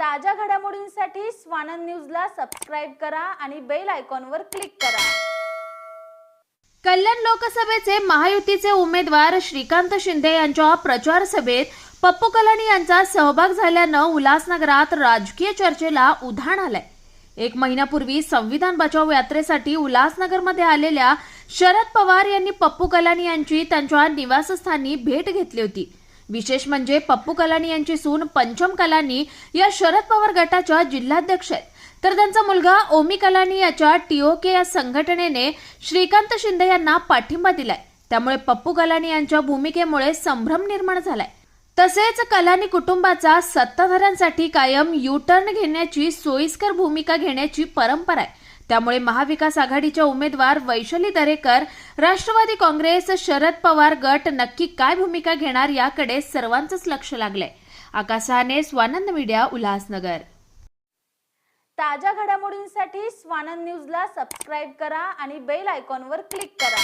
ताज्या घडामोडींसाठी स्वानंद न्यूजला सबस्क्राईब करा आणि बेल आयकॉनवर क्लिक करा. कल्याण लोकसभेचे महायुतीचे उमेदवार श्रीकांत शिंदे यांच्या प्रचार सभेत पप्पू कलानी यांचा सहभाग झाल्यानं उल्हासनगरात राजकीय चर्चेला उधाण आलंय. एक महिन्यापूर्वी संविधान बचाव यात्रेसाठी उल्हासनगरमध्ये आलेल्या शरद पवार यांनी पप्पू कलानी यांची त्यांच्या निवासस्थानी भेट घेतली होती. विशेष म्हणजे पप्पू कलानी यांची सून पंचम कलानी या शरद पवार गटाच्या जिल्हाध्यक्ष आहेत. तर त्यांचा मुलगा ओमी कलानी याच्या टीओके या संघटनेने श्रीकांत शिंदे यांना पाठिंबा दिलाय. त्यामुळे पप्पू कलानी यांच्या भूमिकेमुळे संभ्रम निर्माण झालाय. तसेच कलानी कुटुंबाचा सत्ताधाऱ्यांसाठी कायम यू टर्न घेण्याची सोयीस्कर भूमिका घेण्याची परंपरा आहे. त्यामुळे महाविकास आघाडीच्या उमेदवार वैशाली दरेकर राष्ट्रवादी काँग्रेस शरद पवार गट नक्की काय भूमिका घेणार याकडे सर्वांचंच लक्ष लागलंय. आकाशाने स्वानंद मीडिया उल्हासनगर. ताज्या घडामोडींसाठी स्वानंद न्यूजला सबस्क्राईब करा आणि बेल आयकॉनवर क्लिक करा.